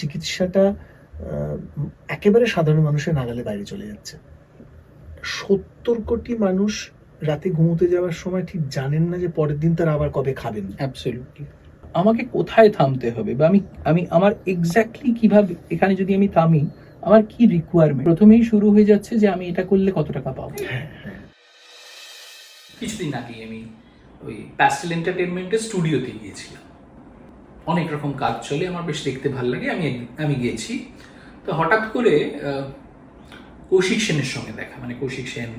চিকিৎসাটা একেবারে সাধারণ মানুষের নাগালে বাইরে চলে যাচ্ছে। সত্তর কোটি মানুষ রাতে ঘুমোতে যাওয়ার সময় ঠিক জানেন না যে পরের দিন তারা আবার কবে খাবেন। অ্যাবসলিউটলি আমাকে কোথায় থামতে হবে বা আমি আমি আমার এক্স্যাক্টলি কীভাবে এখানে যদি আমি থামি আমার কি রিকোয়ারমেন্ট প্রথমেই শুরু হয়ে যাচ্ছে যে আমি এটা করলে কত টাকা পাবো। হ্যাঁ হ্যাঁ। কিছুদিন আগে আমি ওই প্যাস্টেল এন্টারটেনমেন্টের স্টুডিওতে গিয়েছিলাম। অনেক রকম কাজ চলে, আমার বেশ দেখতে ভালো লাগে, আমি আমি গিয়েছি তো হঠাৎ করে কৌশিক সেনের সঙ্গে দেখা মানে কৌশিক সেন,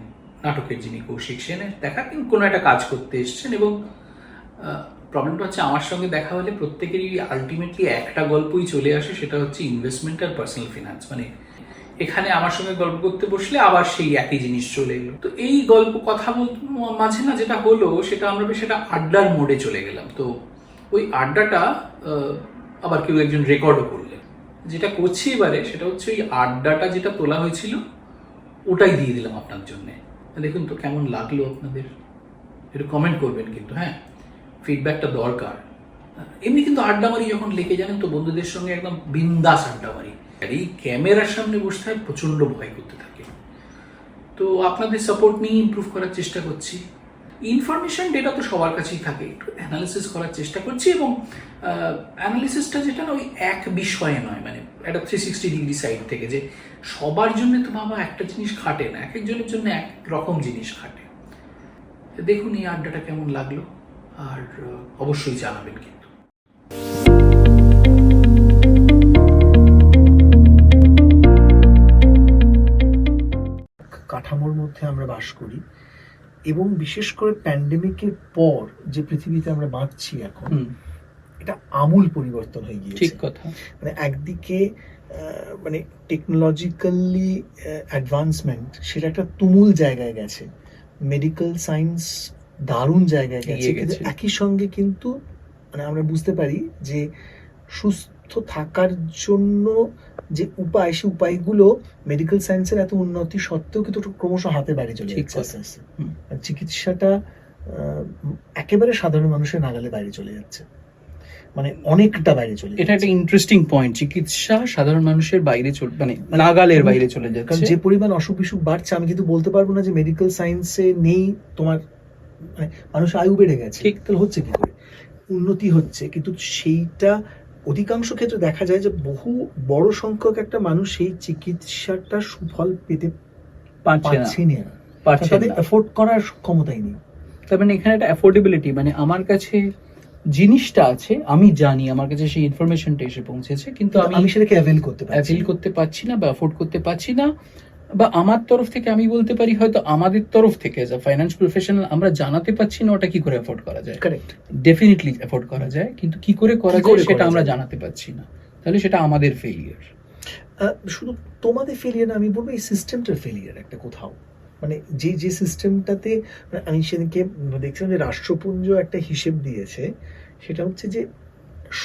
নাটকের যিনি কৌশিক সেনের দেখা কিন্তু কোনো একটা কাজ করতে এসছেন এবং প্রবলেমটা হচ্ছে আমার সঙ্গে দেখা হলে প্রত্যেকেরই আলটিমেটলি একটা গল্পই চলে আসে, সেটা হচ্ছে ইনভেস্টমেন্ট আর পার্সোনাল ফিনান্স মানে এখানে আমার সঙ্গে গল্প করতে বসলে আবার সেই একই জিনিস চলে এলো। তো এই গল্প কথা মাঝে না যেটা হলো, সেটা আমরা বেশ সেটা আড্ডার মোড়ে চলে গেলাম। তো ওই আড্ডাটা আবার কেউ একজন রেকর্ডও করলেন। যেটা করছি এবারে সেটা হচ্ছে ওই আড্ডাটা যেটা তোলা হয়েছিল, ওটাই দিয়ে দিলাম আপনার জন্য। দেখুন তো কেমন লাগল আপনাদের। একটু কমেন্ট করবেন কিন্তু হ্যাঁ? ফিডব্যাকটা দরকার। এমনি কিন্তু আড্ডা মারি যখন লেগে জানেন তো, বন্ধুদের সঙ্গে একদম বিন্দাস আড্ডা মারি আর এই ক্যামেরার সামনে বসে থাকে প্রচণ্ড ভয় করতে থাকে। তো আপনাদের সাপোর্ট নিয়ে ইমপ্রুভ করার চেষ্টা করছি। ইনফরমেশন ডেটা তো সবার কাছেই থাকে। একটু অ্যানালিসিস করার চেষ্টা করছি এবং অ্যানালিসিসটা যেটা না ওই এক বিষয়ে নয় মানে একটা থ্রি সিক্সটি ডিগ্রি সাইড থেকে যে সবার জন্য তো বাবা একটা জিনিস খাটে না এক একজনের জন্য এক রকম জিনিস খাটে। দেখুন এই আড্ডাটা কেমন লাগল, আর অবশ্যই জানাবেন কিন্তু। কাঠামোর মধ্যে আমরা বাস করি। এবং বিশেষ করে প্যান্ডেমিকের পর যে পৃথিবীতে আমরা বাঁচছি এখন এটা আমূল পরিবর্তন হয়ে গিয়েছে। ঠিক কথা। মানে একদিকে মানে টেকনোলজিক্যালি অ্যাডভান্সমেন্ট সেটা একটা তুমুল জায়গায় গেছে। মেডিকেল সায়েন্স দারুণ জায়গায় গেছে। কিন্তু। একই সঙ্গে কিন্তু মানে আমরা বুঝতে পারি যে সুস্থ থাকার জন্য যে উপায় সেই উপায়গুলো মেডিকেল সায়েন্সের এত উন্নতি সত্ত্বেও কিন্তু ক্রমশ হাতে বাইরে চলে যাচ্ছে চিকিৎসাটা একেবারে সাধারণ মানুষের নাগালে বাইরে চলে যাচ্ছে। মানে অনেকটা বাইরে চলে এটা একটা ইন্টারেস্টিং পয়েন্ট চিকিৎসা সাধারণ মানুষের বাইরে চল মানে নাগালের বাইরে চলে কারণ যাচ্ছে যে পরিমাণ অসুখ বিসুখ বাড়ছে আমি কিন্তু বলতে পারব না যে মেডিকেল সায়েন্সে নেই তোমার মানে মানুষ আয়ু বেড়ে গেছে। ঠিক। তাহলে হচ্ছে কি করে? উন্নতি হচ্ছে কিন্তু সেইটা অধিকাংশ ক্ষেত্রে দেখা যায় যে বহু বড় সংখ্যক একটা মানুষ সেই চিকিৎসাটা সুফল পেতে পারছে না। তাদের না। এফোর্ড করার ক্ষমতাই নেই। তার মানে এখানে একটা অ্যাফোর্ডেবিলিটি মানে আমার কাছে জিনিসটা আছে আমি জানি আমার কাছে সেই ইনফরমেশনটা এসে পৌঁছেছে কিন্তু আমি আমি সেটাকে অ্যাভেল করতে না। করতে পারছি না বা অ্যাফোর্ড করতে পারছি না। বা আমার তরফ থেকে আমি বলতে পারি হয়তো আমাদের তরফ থেকে এজ আ ফাইন্যান্স প্রফেশনাল আমরা জানাতে পারছি না ওটা কি করে অ্যাফোর্ড করা যায়। কারেক্ট ডেফিনেটলি অ্যাফোর্ড করা যায় কিন্তু কি করে করা যায় সেটা আমরা জানাতে পারছি না। তাহলে সেটা আমাদের ফেলিয়ার শুধু তোমাদের ফেলিয়ার না আমি বলব এই সিস্টেমটার ফেলিয়ার একটা কোথাও। মানে যে যে সিস্টেমটাতে মানে আমি সেদিনকে দেখছিলাম যে রাষ্ট্রপুঞ্জ একটা হিসেব দিয়েছে সেটা হচ্ছে যে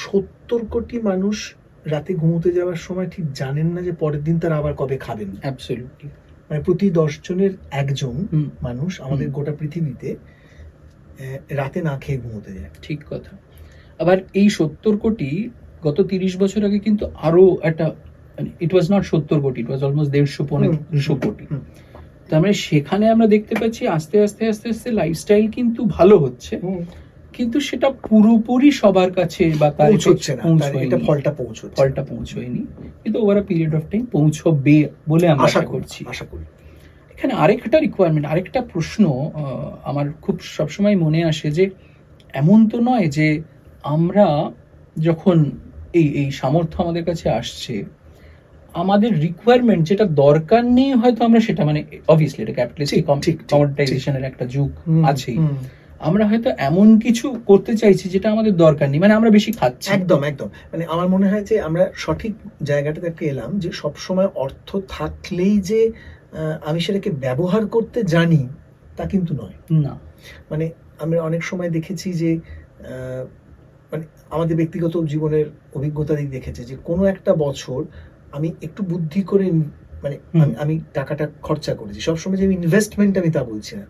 সত্তর কোটি মানুষ রাতে ঘুমোতে যাওয়ার সময় ঠিক জানেন না যে পরের দিন তারা আবার কবে খাবেন। অ্যাবসলিউটলি মানে প্রতি দশ জনের একজন মানুষ আমাদের গোটা পৃথিবীতে রাতে না খেয়ে ঘুমোতে যায়। ঠিক কথা। আবার এই সত্তর কোটি গত তিরিশ বছর আগে কিন্তু আরও একটা ইট ওয়াজ নট সত্তর কোটি ইট ওয়াজ অলমোস্ট দেড়শো পনেরো দুশো কোটি। তার মানে সেখানে আমরা দেখতে পাচ্ছি আস্তে আস্তে আস্তে আস্তে লাইফস্টাইল কিন্তু ভালো হচ্ছে। কিন্তু সেটা পুরোপুরি সবার কাছে বা তার পৌঁছচ্ছে না। এটা ফলটা পৌঁছচ্ছে। ফলটা পৌঁছয়নি। কিন্তু over a period of time পৌঁছবে বলে আমরা আশা আশা করি করছি। আশা করি। এখানে আরেকটা রিকোয়ারমেন্ট আরেকটা প্রশ্ন আমার খুব সবসময় মনে আসে যে এমন তো নয় যে আমরা যখন এই এই সামর্থ্য আমাদের কাছে আসছে আমাদের রিকোয়ারমেন্ট যেটা দরকার নেই হয়তো আমরা সেটা মানে অবভিয়াসলি এটা ঠিক, কমোডিটাইজেশনের একটা যুগ আছেই। আমরা হয়তো এমন কিছু করতে চাইছি যেটা আমাদের দরকার নেই মানে আমরা বেশি খাচ্ছি। একদম একদম। মানে আমার মনে হয় যে আমরা সঠিক জায়গাটাতে এলাম যে সব সময় অর্থ থাকলেই যে আমি সেটাকে ব্যবহার করতে জানি তা কিন্তু নয়। না। মানে আমরা অনেক সময় দেখেছি যে মানে আমাদের ব্যক্তিগত জীবনের অভিজ্ঞতা দিক দেখেছে যে কোনো একটা বছর আমি একটু বুদ্ধি করে মানে আমি- আমি টাকাটা খরচা করেছি। সবসময় যে আমি ইনভেস্টমেন্ট আমি তা বলছি না।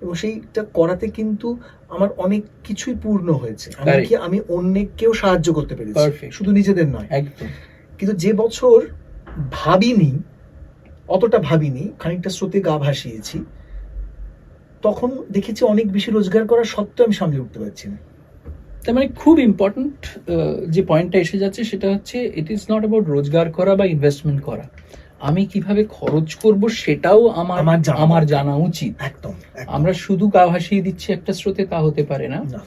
এবং সেইটা করাতে কিন্তু আমার অনেক কিছুই পূর্ণ হয়েছে। Correct. এমনকি আমি অন্যকেও সাহায্য করতে পেরেছি? শুধু নিজেদের নয়। একদম। কিন্তু যে বছর ভাবিনি অতটা ভাবিনি খানিকটা স্রোতে গা ভাসিয়েছি তখন দেখেছি অনেক বেশি রোজগার করা সত্ত্বেও আমি সামলে উঠতে পারছি না। তার মানে খুব ইম্পর্ট্যান্ট যে পয়েন্টটা এসে যাচ্ছে সেটা হচ্ছে ইট ইজ নট অ্যাবাউট রোজগার করা বা ইনভেস্টমেন্ট করা। আমি কীভাবে খরচ করব সেটাও আমার আমার জানা উচিত। একদম। আমরা শুধু গা ভাসিয়ে দিচ্ছি একটা স্রোতে তা হতে পারে না। না।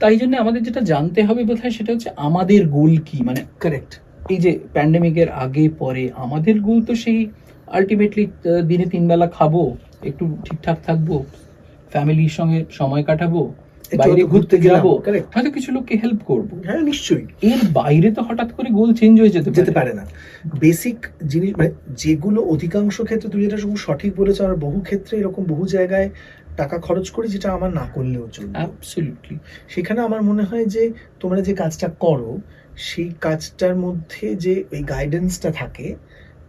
তাই জন্য আমাদের যেটা জানতে হবে বোধহয় সেটা হচ্ছে আমাদের গোল কি? মানে কারেক্ট এই যে প্যান্ডেমিকের আগে পরে আমাদের গোল তো সেই আলটিমেটলি দিনে তিন বেলা খাব একটু ঠিকঠাক থাকব ফ্যামিলির সঙ্গে সময় কাটাবো বাইরে ঘুরতে যাব কারেক্ট হয়তো কিছু লোককে হেল্প করব। হ্যাঁ নিশ্চয়ই। এর বাইরে তো হঠাৎ করে গোল চেঞ্জ হয়ে যেতে যেতে পারে। না। বেসিক জিনিস মানে যেগুলো অধিকাংশ ক্ষেত্রে তুমি যেটা খুব সঠিক বলেছ আর বহু ক্ষেত্রে এরকম বহু জায়গায় টাকা খরচ করি যেটা আমার না করলেও চলবে। অ্যাবসলিউটলি সেখানে আমার মনে হয় যে তোমরা যে কাজটা করো সেই কাজটার মধ্যে যে ওই গাইডেন্সটা থাকে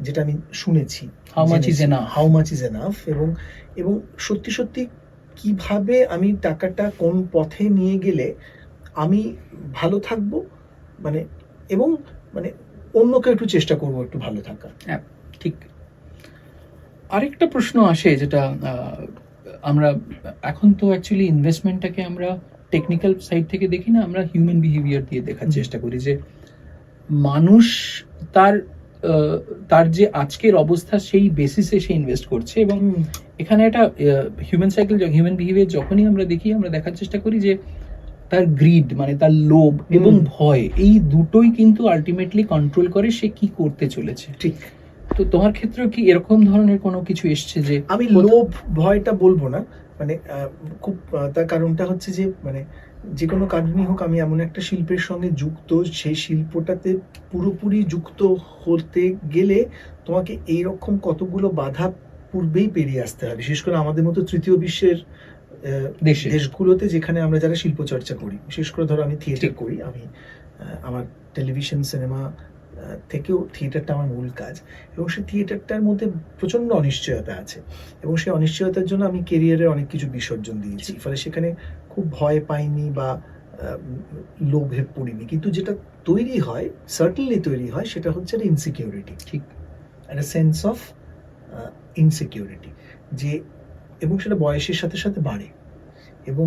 যেটা আমি শুনেছি How much is enough? How much is enough এবং এবং সত্যি সত্যি কীভাবে আমি টাকাটা কোন পথে নিয়ে গেলে আমি ভালো থাকব? মানে এবং মানে অন্যকে একটু চেষ্টা করব একটু ভালো থাকা ঠিক। আরেকটা প্রশ্ন আসে যেটা আমরা এখন তো অ্যাকচুয়ালি ইনভেস্টমেন্টটাকে আমরা টেকনিক্যাল সাইড থেকে দেখি না আমরা হিউম্যান বিহেভিয়ার দিয়ে দেখার চেষ্টা করি যে মানুষ তার তার যে আজকের অবস্থা সেই বেসিসে সে ইনভেস্ট করছে এবং এখানে একটা হিউম্যান সাইকেল হিউম্যান বিহেভিয়ার যখনই আমরা দেখি আমরা দেখার চেষ্টা করি যে তার গ্রিড মানে তার লোভ এবং ভয় এই দুটোই কিন্তু আলটিমেটলি কন্ট্রোল করে সে কি করতে চলেছে। ঠিক। তো তোমার ক্ষেত্রেও কি এরকম ধরনের কোনো কিছু এসছে যে আমি লোভ ভয়টা বলব না মানে খুব তার কারণটা হচ্ছে যে মানে যে কোনো কারণই হোক আমি এমন একটা শিল্পের সঙ্গে যুক্ত সেই শিল্পটাতে পুরোপুরি যুক্ত হতে গেলে তোমাকে এইরকম কতগুলো বাধা পূর্বেই পেরিয়ে আসতে হবে বিশেষ করে আমাদের মতো তৃতীয় বিশ্বের দেশে। দেশগুলোতে যেখানে আমরা যারা শিল্প চর্চা করি। বিশেষ করে ধরো আমি থিয়েটার করি আমি আমার টেলিভিশন সিনেমা থেকেও থিয়েটারটা আমার মূল কাজ। এবং সেই থিয়েটারটার মধ্যে প্রচণ্ড অনিশ্চয়তা আছে। এবং সেই অনিশ্চয়তার জন্য আমি কেরিয়ারে অনেক কিছু বিসর্জন দিয়েছি। ফলে সেখানে খুব ভয় পাইনি বা লোভে পড়িনি। কিন্তু যেটা তৈরি হয় সার্টেনলি তৈরি হয় সেটা হচ্ছে একটা ইনসিকিউরিটি ঠিক। একটা সেন্স অফ ইনসিকিউরিটি যে এবং সেটা বয়সের সাথে সাথে বাড়ে। এবং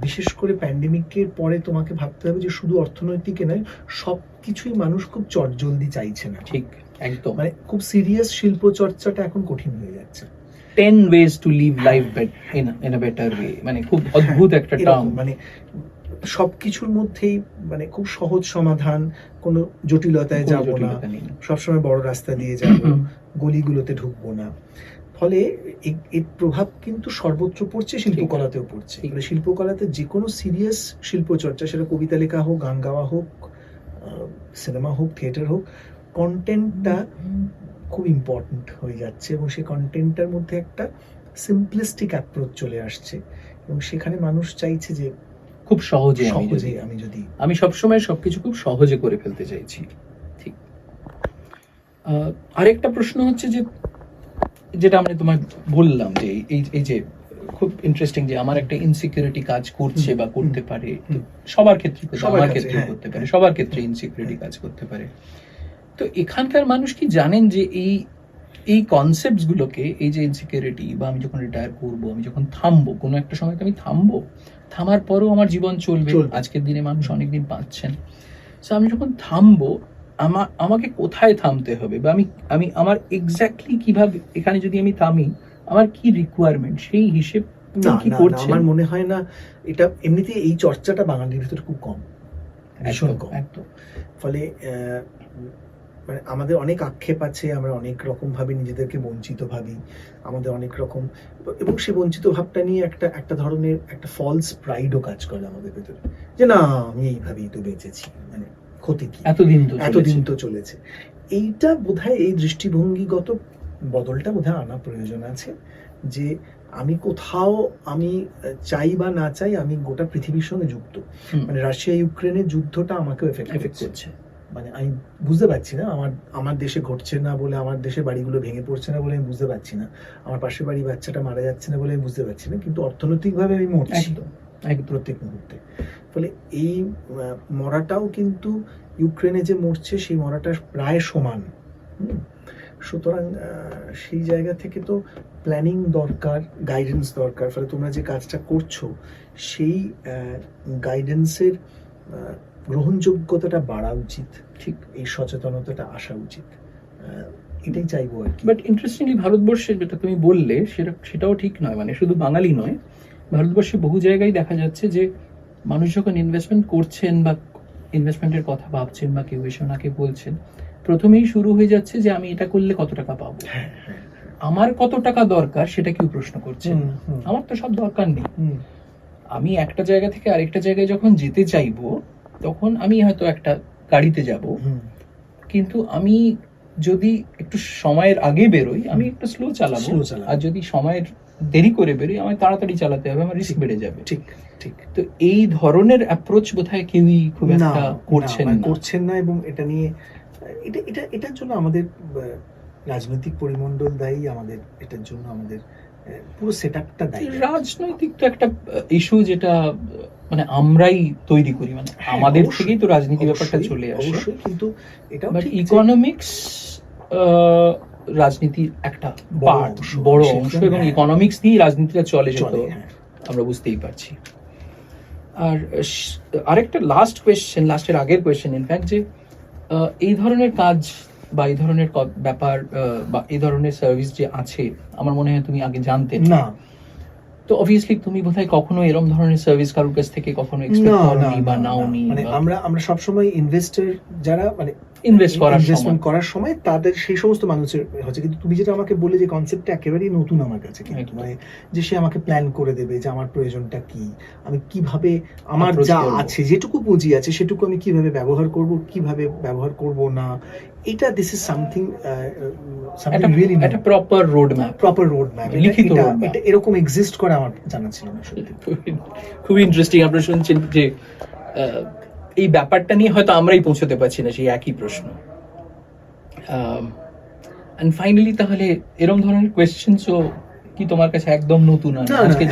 বিশেষ করে প্যান্ডেমিকের পরে তোমাকে ভাবতে হবে যে শুধু অর্থনৈতিকে নয় সব কিছুই মানুষ খুব চটজলদি চাইছে না। ঠিক একদম। মানে খুব সিরিয়াস শিল্প চর্চাটা এখন কঠিন হয়ে যাচ্ছে। Ten ways to live life in in a better way মানে খুব অদ্ভুত একটা টার্ম মানে সবকিছুর মধ্যেই মানে খুব সহজ সমাধান কোনো জটিলতায় যাব না। সবসময় বড় রাস্তা দিয়ে যাব গলিগুলোতে ঢুকবো না। ফলে এর প্রভাব কিন্তু সর্বত্র পড়ছে শিল্পকলাতেও পড়ছে। এগুলো শিল্পকলাতে যে কোনো সিরিয়াস শিল্প চর্চা সেটা কবিতা লেখা হোক গান গাওয়া হোক সিনেমা হোক থিয়েটার হোক কন্টেন্টটা খুব ইম্পর্ট্যান্ট হয়ে যাচ্ছে এবং সেই কন্টেন্টটার মধ্যে একটা সিম্পলিস্টিক অ্যাপ্রোচ চলে আসছে এবং সেখানে মানুষ চাইছে যে খুব সহজে আমি সহজে আমি যদি আমি সবসময় সবকিছু খুব সহজে করে ফেলতে চাইছি। ঠিক। আহ, আরেকটা প্রশ্ন হচ্ছে যে যেটা আমি তোমায় বললাম যে এই এই যে খুব ইন্টারেস্টিং যে আমার একটা ইনসিকিউরিটি কাজ করছে বা করতে পারে। সবার ক্ষেত্রে সবার ক্ষেত্রে, হ্যাঁ, করতে পারে হ্যাঁ। সবার ক্ষেত্রে ইনসিকিউরিটি কাজ করতে পারে। তো এখানকার মানুষ কি জানেন যে এই এই কনসেপ্টস গুলোকে এই যে ইনসিকিউরিটি বা আমি যখন রিটায়ার করব আমি যখন থামবো কোনো একটা সময় তো আমি থামবো থামার পরেও আমার জীবন চলবে। আজকের দিনে মানুষ অনেকদিন পাচ্ছেন। তো আমি যখন থামবো আমার আমাকে কোথায় থামতে হবে? বা আমি আমি আমার এক্স্যাক্টলি কীভাবে এখানে যদি আমি থামি আমার কি রিকোয়ারমেন্ট সেই হিসেব কি না, আমার মনে হয় না এটা এমনিতে এই চর্চাটা বাঙালির ভিতরে খুব কম ভীষণ কম। ফলে মানে আমাদের অনেক আক্ষেপ আছে আমরা অনেক রকম ভাবে নিজেদেরকে বঞ্চিত ভাবি আমাদের অনেক রকম এবং সে বঞ্চিত ভাবটা নিয়ে একটা একটা ধরনের একটা ফলস প্রাইডও কাজ করে আমাদের ভেতরে যে না আমি এইভাবেই তো বেঁচেছি মানে ক্ষতি কি? এতদিন তো এতদিন তো চলেছে। এইটা বোধহয় এই দৃষ্টিভঙ্গিগত বদলটা বোধহয় আনা প্রয়োজন আছে যে আমি কোথাও আমি চাই বা না চাই আমি গোটা পৃথিবীর সঙ্গে যুক্ত। মানে রাশিয়া ইউক্রেনের যুদ্ধটা আমাকেও এফেক্ট এফেক্ট করছে। মানে আমি বুঝতে পারছি না আমার আমার দেশে ঘটছে না বলে আমার দেশের বাড়িগুলো ভেঙে পড়ছে না বলে আমি বুঝতে পারছি না। আমার পাশের বাড়ি বাচ্চাটা মারা যাচ্ছে না বলে আমি বুঝতে পারছি না কিন্তু অর্থনৈতিকভাবে আমি মরছি। একদম। প্রত্যেক মুহূর্তে। ফলে এই মরাটাও কিন্তু ইউক্রেনে যে মরছে, সেই মরাটা প্রায় সমান। সুতরাং সেই জায়গা থেকে তো প্ল্যানিং দরকার গাইডেন্স দরকার। ফলে তোমরা যে কাজটা করছ, সেই গাইডেন্সের গ্রহণযোগ্যতাটা বাড়া উচিত। ঠিক এই সচেতনতাটা আসা উচিত। এটাই চাইব আর কি। বাট ইন্টারেস্টিংলি ভারতবর্ষে যেটা তুমি বললে, সেটা, সেটাও ঠিক নয়। মানে শুধু বাঙালি নয় ভারতবর্ষে বহু জায়গায় দেখা যাচ্ছে যে মানুষ যখন ইনভেস্টমেন্ট করছেন বা ইনভেস্টমেন্টের কথা ভাবছেন বা কেউ এসে ওনাকে বলছেন প্রথমেই শুরু হয়ে যাচ্ছে যে আমি এটা করলে কত টাকা পাবো? হ্যাঁ হ্যাঁ আমার কত টাকা দরকার সেটা কেউ প্রশ্ন হুম, আমার তো সব দরকার নেই। আমি একটা জায়গা থেকে আরেকটা জায়গায় যখন যেতে চাইব তখন আমি হয়তো একটা গাড়িতে যাব। কিন্তু আমি যদি একটু সময়ের আগে বেরোই আমি একটু স্লো চালাবো। আর যদি সময়ের দেরি করে বেরোই আমার তাড়াতাড়ি চালাতে হবে আমার রিস্ক বেড়ে যাবে। ঠিক ঠিক। তো এই ধরনের অ্যাপ্রোচ বোধহয় কেউই খুব একটা করছেন না, মানে করছেন না এবং এটা নিয়ে এটা এটা এটার জন্য আমাদের রাজনৈতিক পরিমণ্ডল দায়ী আমাদের এটার জন্য আমাদের পুরো সেট আপটা দায়ী রাজনৈতিক তো একটা ইস্যু যেটা মানে আমরাই তৈরি করি মানে হ্যাঁ, আমাদের থেকেই তো রাজনীতি ব্যাপারটা চলে আসে। অবশ্যই কিন্তু যে- ইকোনমিক্স রাজনীতির একটা বড় পার্ট বড় অংশ এবং হ্যাঁ। ইকোনমিক্স দিয়েই রাজনীতিটা চলে যেত চলে, হ্যাঁ। আমরা বুঝতেই পারছি আর আরেকটা লাস্ট কোয়েশ্চেন লাস্টের আগের কোয়েশ্চেন ইনফ্যাক্ট যে এই ধরনের কাজ বা এই ধরনের ব্যাপার বা এই ধরনের সার্ভিস যে আছে আমার মনে হয় তুমি আগে জানতে না তো অবভিয়াসলি তুমি বোধহয় কখনো এরকম ধরনের সার্ভিস কারোর কাছ থেকে কখনো এক্সপেক্ট করনি বা নাওনি মানে আমরা আমরা সবসময় ইনভেস্টর যারা মানে ইনভেস্ট করার ইনভেস্টমেন্ট করার সময় তাদের সেই সমস্ত মানুষের হচ্ছে। কিন্তু তুমি যেটা আমাকে বলে যে কনসেপ্টটা একেবারেই নতুন আমার কাছে কিন্তু। মানে যে সে আমাকে প্ল্যান করে দেবে যে আমার প্রয়োজনটা কি আমি কীভাবে আমার যা আছে যেটুকু পুঁজি আছে সেটুকু আমি কীভাবে ব্যবহার করব কীভাবে ব্যবহার করব না এটা দিস ইজ সামথিং একটা proper road map proper road map লিখিত এটা এরকম এক্সিস্ট করে আমার জানা ছিল না সত্যি। খুবই ইন্টারেস্টিং আপনারা শুনছেন যে এই ব্যাপারটা নিয়ে হয়তো আমরাই পৌঁছতে পারছি না সেই একই প্রশ্ন। অ্যান্ড ফাইনালি তাহলে এরম ধরনের কোয়েশ্চেনসও কি তোমার কাছে একদম নতুন? আজকে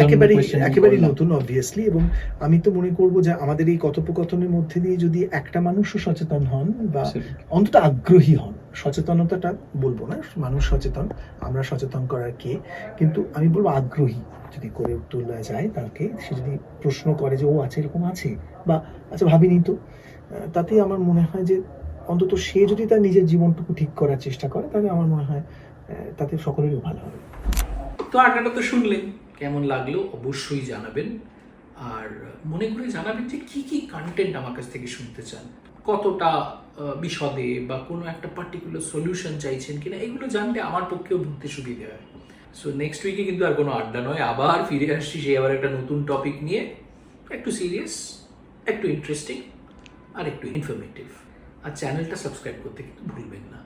একেবারেই। নতুন অবভিয়াসলি এবং আমি তো মনে করব যে আমাদের এই কথোপকথনের মধ্যে দিয়ে যদি একটা মানুষও সচেতন হন বা অন্তত আগ্রহী হন সচেতনতাটা বলব না মানুষ সচেতন আমরা সচেতন করার কে? কিন্তু আমি বলব আগ্রহী যদি করে তোলা যায় তাকে সে যদি প্রশ্ন করে যে ও আছে এরকম আছে? বা আচ্ছা ভাবিনি তো? তাতেই আমার মনে হয় যে অন্তত সে যদি তার নিজের জীবনটুকু ঠিক করার চেষ্টা করে তাহলে আমার মনে হয় তাতে সকলেরই ভালো হবে। তো আড্ডাটা তো শুনলেন কেমন লাগল? অবশ্যই জানাবেন। আর মনে করে জানাবেন যে কি কি কন্টেন্ট আমার কাছ থেকে শুনতে চান? কতটা বিশদে বা কোনো একটা পার্টিকুলার সলিউশন চাইছেন কিনা, এগুলো জানলে আমার পক্ষেও বুঝতে সুবিধে হয়। সো নেক্সট উইকে কিন্তু আর কোনো আড্ডা নয়, আবার ফিরে আসছি সেই আবার একটা নতুন টপিক নিয়ে। একটু সিরিয়াস একটু ইন্টারেস্টিং আর একটু ইনফরমেটিভ আর চ্যানেলটা সাবস্ক্রাইব করতে কিন্তু ভুলবেন না।